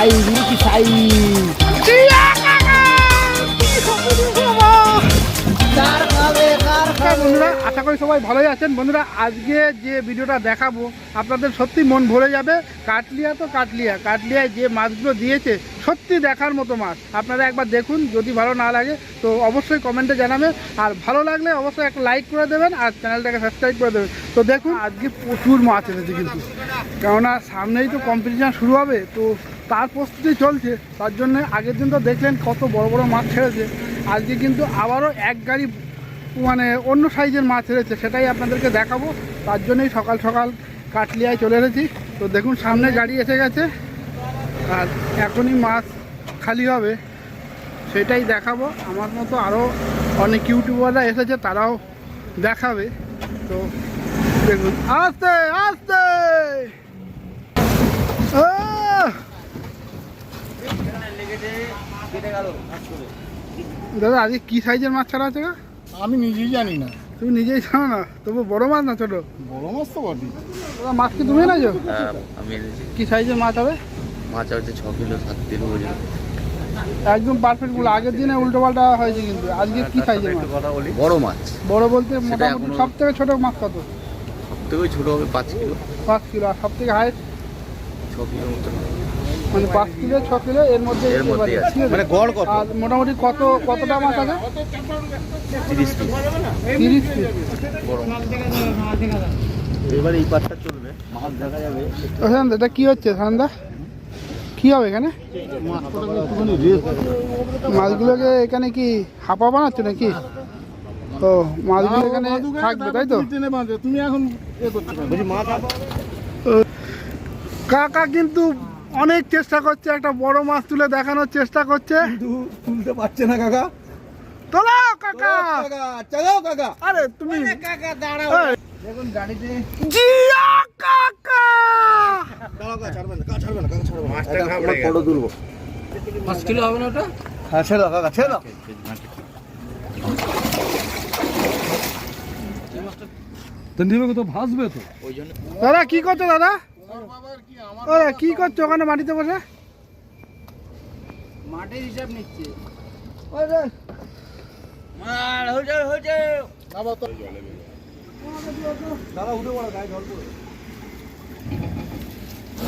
Size কি size. নমস্কার বন্ধুরা আশা করি সবাই ভালোই আছেন। বন্ধুরা আজকে যে ভিডিওটা দেখাবো আপনাদের সত্যি মন ভরে যাবে। কাটলিয়া তো কাটলিয়া। কাটলিয়ায় যে মাছগুলো দিয়েছে সত্যি দেখার মতো মাছ। আপনারা একবার দেখুন যদি ভালো না লাগে তো অবশ্যই কমেন্টে জানাবে আর ভালো লাগলে অবশ্যই একটা লাইক করে দেবেন আর চ্যানেলটাকে সাবস্ক্রাইব করে দেবেন। তো দেখুন আজকে প্রচুর মাছ এনেছে কিন্তু। কেননা সামনেই তো কম্পিটিশান শুরু হবে তো তার প্রস্তুতি চলছে, তার জন্য আগের দিন তো দেখলেন কত বড় বড় মাছ ছেড়েছে। আজকে কিন্তু আবারও এক গাড়ি মানে অন্য সাইজের মাছ ছেড়েছে, সেটাই আপনাদেরকে দেখাবো। তার জন্যই সকাল সকাল কাটলিয়ায় চলে এসেছি। তো দেখুন, সামনে গাড়ি এসে গেছে। আর এখনই মাছ খালি হবে, সেটাই দেখাবো। আমার মতো আরও অনেক ইউটিউবাররা এসেছে, তারাও দেখাবে। তো দেখুন, আস্তে আস্তে! দাদা আজকে কি সাইজের মাছ ছাড়া আছে আমি নিজেই জানি না। তুমি নিজেই জানো না? তবু বড় মাছ না ছোট? বড় মাছ তো বটে দাদা মাছ কি তুমি এনেছো? হ্যাঁ আমি এনেছি। কি সাইজের মাছ হবে? মাছ হচ্ছে ছ কিলো সাত কিলো ওজন একদম পারফেক্ট বলে আগের দিনে উল্টো পাল্টা হয়েছে কিন্তু। আজকে কি সাইজের মাছ? বড় মাছ। বড় বলতে মোটামুটি সব থেকে ছোট মাছ কত? সব থেকে ছোট হবে পাঁচ কিলো। পাঁচ কিলো। আর সব থেকে হাইট ছ কিলো মতো। মানে পাঁচ কিলো ছ কিলো এর মধ্যে এর মধ্যেই আছে। মানে গড় কত? আর মোটামুটি কত কতটা মাছ আছে? তিরিশ পিস তিরিশ পিস বড় মাছ এবার এই পাটটা চলবে। মাছ দেখা যাবে। এটা কি হচ্ছে সানন্দা কি হবে এখানে? মাছগুলোকে এখানে কি হাপা বানাচ্ছে নাকি? ও মাছগুলো এখানে থাকবে তাই তো? তুমি এখন এ করতে পারো মাছ কাকা কিন্তু অনেক চেষ্টা করছে একটা বড় মাছ তুলে দেখানোর চেষ্টা করছে। তুলতে পারছে না কাকা। তোলো কাকা! কাকা আরে তুমি কাকা দাঁড়াও। এই, দেখুন গাড়িতে। জিয়া কাকা! দাঁড়াও কাকা ছাড়বে না কাকা ছাড়বে না কাকা ছাড়বে মাছটা আমরা ফটো তুলবো। কিলো হবে না ওটা? হ্যাঁ ছেড়ে দাও কাকা ছেড়ে তো নিবে তো ভাসবে তো। ওই জন্য দাদা কি করছ দাদা? ও কি করছ ওখানে মাটিতে বসে? মাঠের হিসাব নিচ্ছে।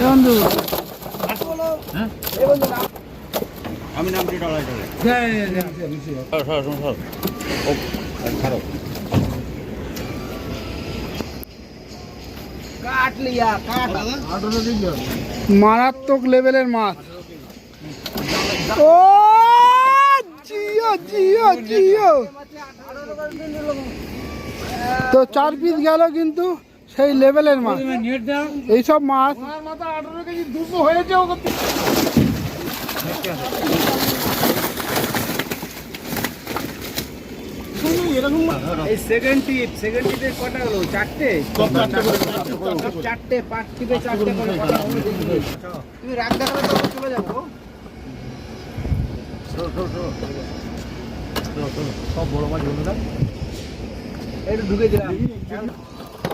বন্ধু। আমি নামটি ডলাই ডলাই মারাত্মক লেভেলের মাছ। ও জিও জিও জিও। তো চার পিস গেল কিন্তু সেই লেভেলের মাছ। এইসব মাছ হয়েছে ও করতে এই সেকেন্ড টিপ সেকেন্ড টিপে কটা চারটে? চারটে পাঁচ টিপে চারটে করে। তুমি রাগ যাব সব বড় মাছ বন্ধুরা একটু ঢুকে দিলাম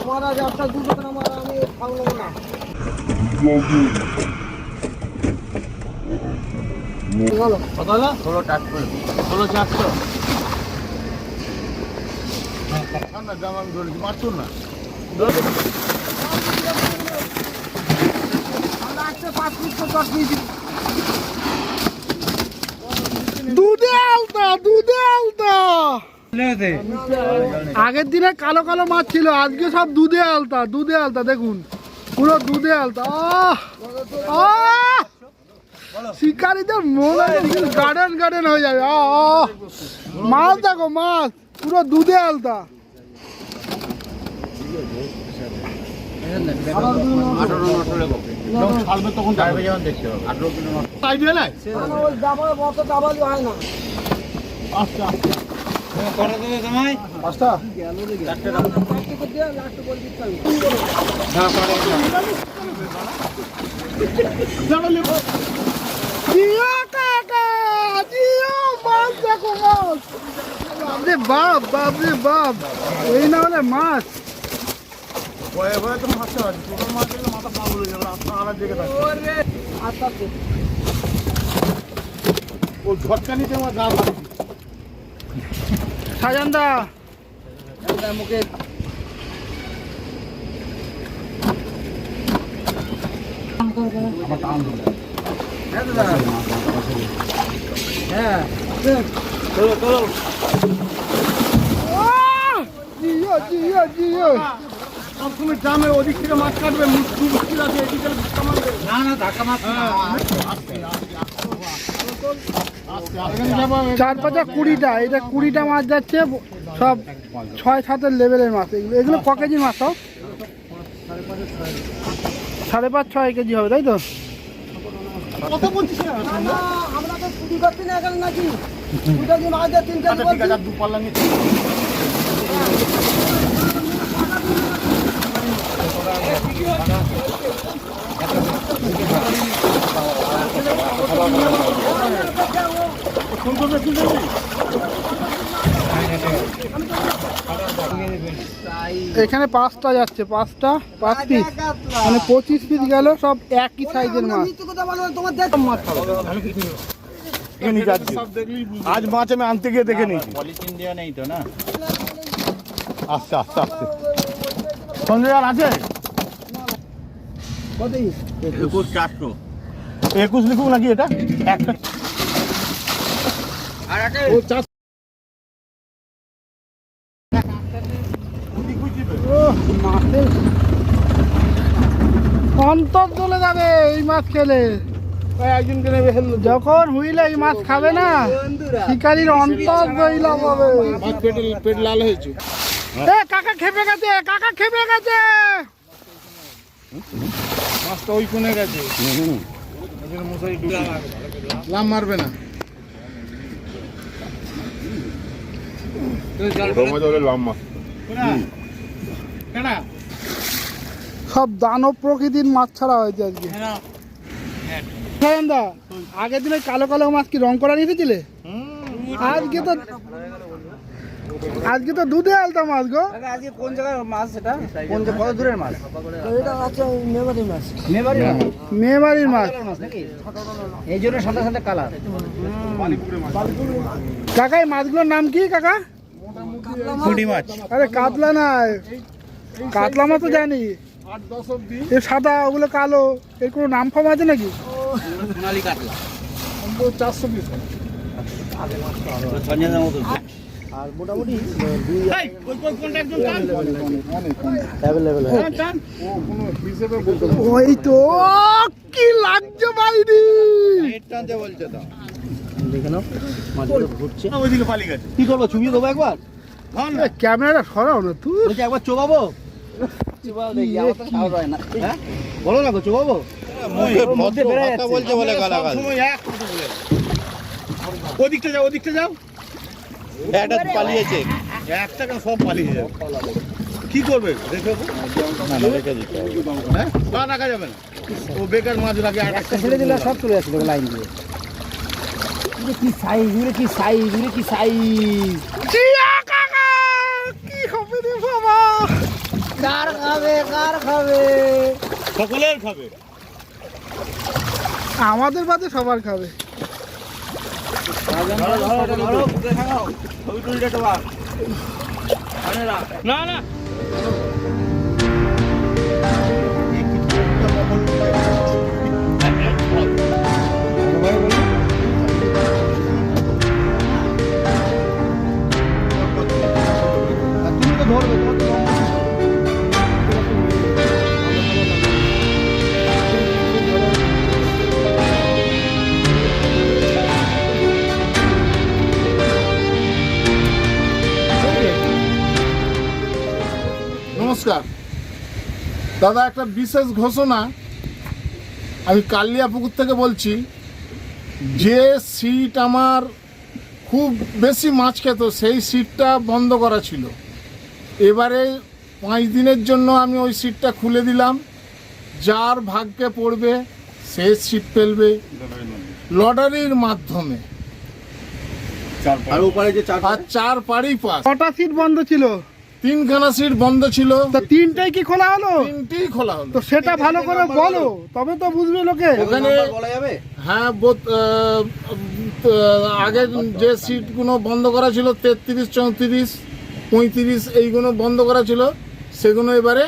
আমার আজ আপনার দুটো আমার আমি ভালো না। ষোলো টাটকা ষোলো, চারশো। না জামা ধরেছি, মারছো না দুধে আলতা দুধে আলতা আগের দিনে কালো কালো মাছ ছিল, আজকে সব দুধে আলতা দুধে আলতা, দেখুন পুরো দুধে আলতা! শিকারীদের মনে গার্ডেন গার্ডেন হয়ে যাবে! মাছ দেখো, মাছ, পুরো দুধে আলতা বাপরে বাপ রে বাপ এই না হলে মাছ। ভয়ে ভয়ে তো মাছ দেখলে মাথা পাগল হয়ে যাবে আপনার আড়ার দিকে থাকছে ও! ঝটকানিতে আমার গা ভালো সাজানদা মুখে হ্যাঁ হ্যাঁ চলো চলো জিও জিও জিও। সবসময় গ্রামের ওদিক থেকে মাছ কাটবে মুশকিল মুশকিল আছে এদিকে ধাক্কা মারবে। না না ধাক্কা মার চার পাঁচা কুড়িটা এটা কুড়িটা মাছ যাচ্ছে সব ছয় সাতের লেভেলের মাছ। এগুলো এগুলো ক কেজি মাছ সব? সাড়ে পাঁচ ছয় কেজি হবে তাই তো? নাকি দুটা কি মাছ দিয়ে তিন কেজি আচ্ছা ঠিক বলছি আছে আর দু পাল্লা নিয়ে এখানে পাঁচটা যাচ্ছে পাঁচটা পাঁচ পিস মানে পঁচিশ পিস গেল সব একই সাইজের মাছ। আজ মাছ আমি আনতে গিয়ে দেখে নিয়েছি। নেই তো না? আস্তে আস্তে আস্তে। সঞ্জয় আর আছে? একুশ চারশো। একুশ লিখুক নাকি এটা? একটা। অন্তর চলে যাবে এই মাছ খেলে। যখন হুইলে এই মাছ খাবে না শিকারির অন্তর দইলাম হবে পেট পেট লাল হয়েছে এ কাকা খেপে গেছে কাকা খেপে গেছে। মাছটা ওই কোণে গেছে। মশারি মারবে না। সব দানব প্রকৃতির মাছ ছাড়া হয়েছে আজকে। দা আগের দিনে কালো কালো মাছ কি রং করা রেখেছিলে আজকে তো আজকে তো দুধে আলতা মাছ গো। আজকে কোন জায়গার মাছ সেটা? কোন কত দূরের মাছ? এটা আছে মেমারি মাছ। বাড়ির মাছ? নাকি? এই জন্য সাদা সাদা কালার। কাকা এই মাছগুলোর নাম কি কাকা? কুড়ি মাছ। আরে কাতলা না কাতলা মাছ তো জানি। আট দশ অব্দি এ সাদা ওগুলো কালো এর কোনো নাম ফাম আছে নাকি? সোনালি কাতলা। চারশো পিস। আর মোটামুটি ও কোনো হিসেবে বলতে ওই তো কি লাগছে বাইরে? টানতে বলছে তো ওইদিকে পালিয়ে গেছে। কি করব চুবিয়ে দেবো একবার? ক্যামেরাটা সরাও না তুই বলছি একবার চোবাবো? দেখি হয় না। হ্যাঁ? বলো না গো চোবাবো? ওদিকটা যাও ওদিকটা যাও। একটা পালিয়েছে। একটা কেন সব পালিয়ে যাবে কি করবে? দেখে হ্যাঁ? না রাখা যাবে না। ও বেকার মাছ রাখে আর একটা ছেড়ে দিলে সব চলে আসবে লাইন দিয়ে। কি সাইজ উড়ে কি সাইজ উড়ে কি সাইজ কাকা কি হবে রে বাবা? কার খাবে কার খাবে? সকলের খাবে। আমাদের বাদে সবার খাবে। না না দাদা একটা বিশেষ ঘোষণা আমি কালিয়াপুকুর থেকে বলছি। যে সিট আমার খুব বেশি মাছ খেত সেই সিটটা বন্ধ করা ছিল। এবারে পাঁচ দিনের জন্য আমি ওই সিটটা খুলে দিলাম। যার ভাগ্যে পড়বে সে সিট ফেলবে লটারির মাধ্যমে। আর উপরে যে চার পাড়ি পাস। কটা সিট বন্ধ ছিল? তিনখানা সিট বন্ধ ছিল। তা তিনটাই কি খোলা হলো? তিনটেই খোলা হলো। তো সেটা ভালো করে বলো তবে তো বুঝবে লোকে। ওখানে বলা যাবে? হ্যাঁ বোত- আহ, আহ, আগে যে সিটগুলো বন্ধ করা ছিল তেত্রিশ চৌত্রিশ পঁয়ত্রিশ এইগুলো বন্ধ করা ছিল সেগুলো এবারে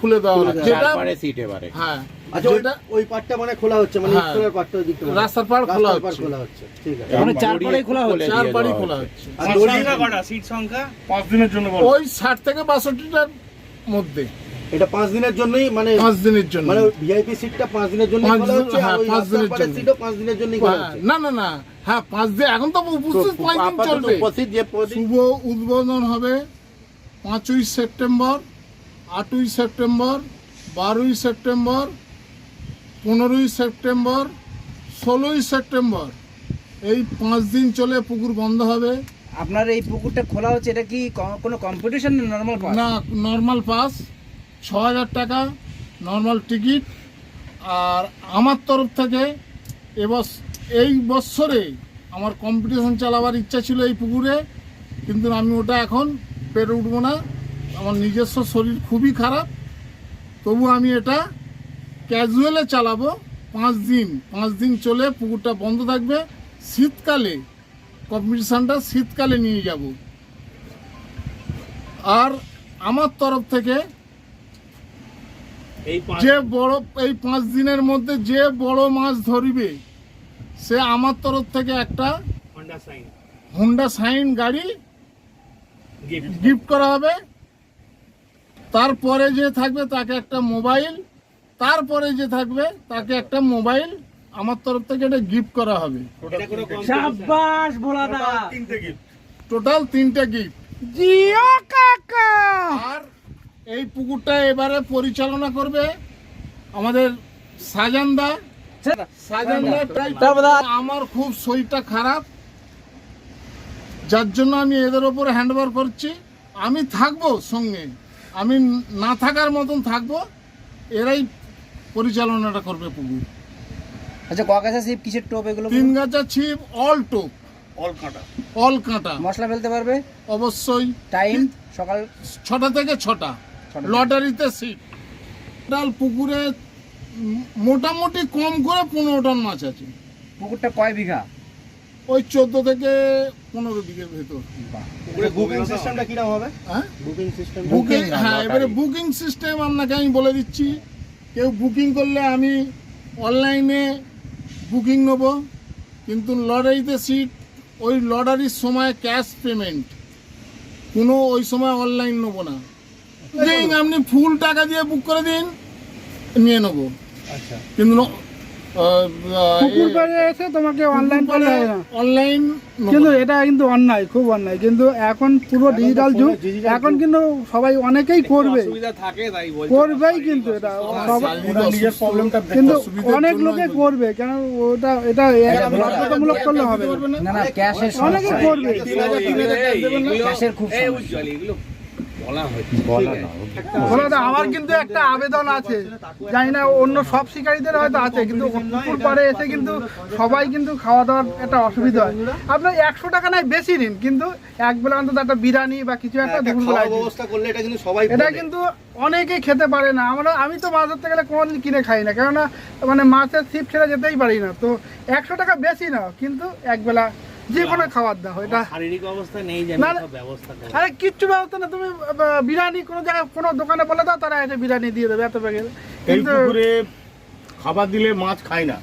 খুলে দেওয়া হলো। যেটা সিট এবারে। হ্যাঁ। আচ্ছা ওই মানে খোলা হচ্ছে মানে হ্যাঁ। ওই দিকটা রাস্তার পাড় খোলা হচ্ছে। খোলা হচ্ছে ঠিক আছে। মানে চার পাড়েই খোলা হচ্ছে। চার বাড়ি খোলা হচ্ছে। আর দড়ি পাঁচ দিনের জন্য বলো। ওই ষাট থেকে বাষট্টিটার মধ্যে। এটা পাঁচ দিনের জন্যই মানে পাঁচ দিনের জন্য। মানে ভিআইপি সিটটা পাঁচ দিনের জন্য পাঁচ খোলা হচ্ছে হ্যাঁ, আর পাঁচ দিনের জন্য। সিটও পাঁচ দিনের জন্যই খোলা হ্যাঁ, হচ্ছে। না না না। হ্যাঁ পাঁচ দিন এখন তো উপস্থিত পাঁচ দিন চলবে। উপস্থিত যে শুভ উদ্বোধন হবে পাঁচই সেপ্টেম্বর আটই সেপ্টেম্বর বারোই সেপ্টেম্বর পনেরোই সেপ্টেম্বর ষোলোই সেপ্টেম্বর এই পাঁচ দিন চলে পুকুর বন্ধ হবে। আপনার এই পুকুরটা খোলা হচ্ছে এটা কি কোনো কম্পিটিশন নর্মাল পাস না নর্মাল পাস ছ হাজার টাকা নর্মাল টিকিট আর আমার তরফ থেকে এবস এই বৎসরে আমার কম্পিটিশন চালাবার ইচ্ছা ছিল এই পুকুরে কিন্তু আমি ওটা এখন পেরে উঠবো না। আমার নিজস্ব শরীর খুবই খারাপ তবু আমি এটা ক্যাজুয়ালে চালাবো। পাঁচ দিন পাঁচ দিন চলে পুকুরটা বন্ধ থাকবে। শীতকালে কম্পিটিশানটা শীতকালে নিয়ে যাব। আর আমার তরফ থেকে যে বড় এই পাঁচ দিনের মধ্যে যে বড় মাছ ধরিবে সে আমার তরফ থেকে একটা হোন্ডা সাইন গাড়ি গিফট করা হবে। তারপরে যে থাকবে তাকে একটা মোবাইল তারপরে যে থাকবে তাকে একটা মোবাইল আমার তরফ থেকে এটা গিফট করা হবে। সাব্বাস ভোলাদা তিনটে গিফট টোটাল তিনটে গিফট জিও কাকা। আর এই পুকুরটা এবারে পরিচালনা করবে আমাদের সাজানদা সাজানদা আমার খুব শরীরটা খারাপ যার জন্য আমি এদের ওপরে হ্যান্ডওভার করছি। আমি থাকব সঙ্গে। আমি না থাকার মতন থাকব। এরাই পরিচালনাটা করবে পুকুর আচ্ছা ককাশা শিব কিসের টোপ এগুলো? তিন গাছা ছিপ অল টোপ। অল কাটা। অল কাঁটা। মশলা ফেলতে পারবে? অবশ্যই। টাইম সকাল? ছটা থেকে ছটা। লটারিতে সিট ডাল পুকুরে মোটামুটি কম করে পনেরো টন মাছ আছে। পুকুরটা কয় বিঘা? ওই চোদ্দ থেকে পনেরো দিকের ভেতর। বুকিং সিস্টেমটা কীরকম হবে? হ্যাঁ? বুকিং সিস্টেম বুকিং হ্যাঁ এবারে বুকিং সিস্টেম আপনাকে আমি বলে দিচ্ছি। কেউ বুকিং করলে আমি অনলাইনে বুকিং নেব কিন্তু লটারিতে সিট ওই লটারির সময় ক্যাশ পেমেন্ট কোনো ওই সময় অনলাইন নেব না। আপনি ফুল টাকা দিয়ে বুক করে দিন নিয়ে নেব। আচ্ছা। কিন্তু পুকুর পাড়ে এসে তোমাকে অনলাইন করলে পাড়ে না। অনলাইন কিন্তু এটা কিন্তু অন্যায় খুব অন্যায়। কিন্তু এখন পুরো ডিজিটাল যুগ এখন কিন্তু সবাই অনেকেই করবে। করবেই কিন্তু এটা। কিন্তু অনেক লোকে করবে কেন ওটা এটা বাধ্যতামূলক করলে হবে না। না না ক্যাশের অনেকে করবে। আমার কিন্তু একটা আবেদন আছে। জানি না অন্য সব শিকারীদের হয়তো আছে কিন্তু পুকুর পাড়ে এসে কিন্তু সবাই কিন্তু খাওয়া দাওয়ার একটা অসুবিধা হয়। আপনার একশো টাকা নাই বেশি নিন কিন্তু এক বেলা অন্তত একটা বিরিয়ানি বা কিছু একটা এটা কিন্তু সবাই এটা বলে। কিন্তু অনেকেই খেতে পারে না। আমরা আমি তো মাছ ধরতে গেলে কোনোদিন কিনে খাই না কেননা মানে মাছের ছিপ ছেড়ে যেতেই পারি না। তো একশো টাকা বেশি না কিন্তু একবেলা যে কোনো খাবার দাও এটা শারীরিক অবস্থা নেই যে। ব্যবস্থা আরে কিচ্ছু ব্যবস্থা না তুমি বিরিয়ানি কোনো জায়গায় কোনো দোকানে বলে দাও তারা এসে বিরিয়ানি দিয়ে দেবে এত প্যাকেট এই কিন্তু পুকুরে খাবার দিলে মাছ খায় না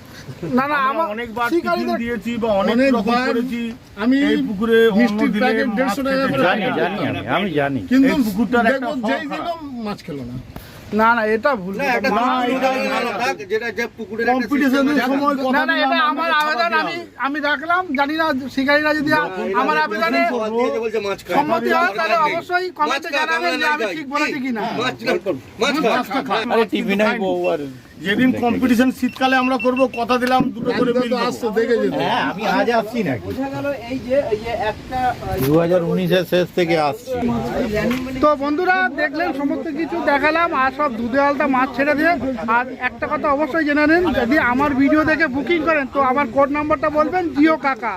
না না আমরা অনেকবার টিফিন দিয়েছি বা অনেক রকম করেছি আমি এই পুকুরে দিলে প্যাকেট মাছ দেড়শো টাকা করে চায় না। জানি, আমি জানি কিন্তু পুকুরটার একটা যেই খারাপ। মাছ খেলো না না না এটা ভুল না না, এটা এটা যেটা যে পুকুরের একটা কম্পিটিশনের system আছে। সময় কথা না না দিলাম, এটা আমার আবেদন আমি আমি রাখলাম জানি না শিকারীরা যদি আমার আবেদনে। সম্মতি হয় তাহলে অবশ্যই কমেন্টে জানাবেন যে আমি ঠিক বলেছি কিনা। আরে যেদিন কম্পিটিশন শীতকালে আমরা করব কথা দিলাম দুটো করে তো দেবো। দেখে যেত। হ্যাঁ আমি আজ আসছি নাকি? বোঝা গেল এই যে এই যে একটা দু হাজার উনিশের শেষ থেকে আসছি। তো বন্ধুরা দেখলেন সমস্ত কিছু দেখালাম আর সব দুধে আলতা মাছ ছেড়ে দিয়ে। আর একটা কথা অবশ্যই জেনে নিন যদি আমার ভিডিও দেখে বুকিং করেন তো আমার কোড নাম্বারটা বলবেন জিও কাকা।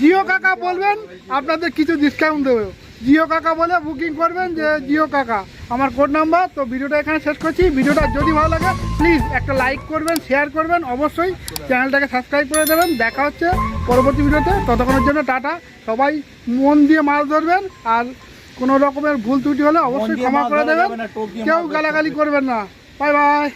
জিও কাকা বলবেন আপনাদের কিছু ডিসকাউন্ট দেবে। জিও কাকা বলে বুকিং করবেন যে জিও কাকা। আমার কোড নাম্বার তো ভিডিওটা এখানে শেষ করছি। ভিডিওটা যদি ভালো লাগে প্লিজ একটা লাইক করবেন শেয়ার করবেন। অবশ্যই চ্যানেলটাকে সাবস্ক্রাইব করে দেবেন। দেখা হচ্ছে পরবর্তী ভিডিওতে। ততক্ষণের জন্য টাটা। সবাই মন দিয়ে মাছ ধরবেন আর কোনো রকমের ভুল ত্রুটি হলে অবশ্যই ক্ষমা করে দেবেন। কেউ গালাগালি করবেন না। Bye bye.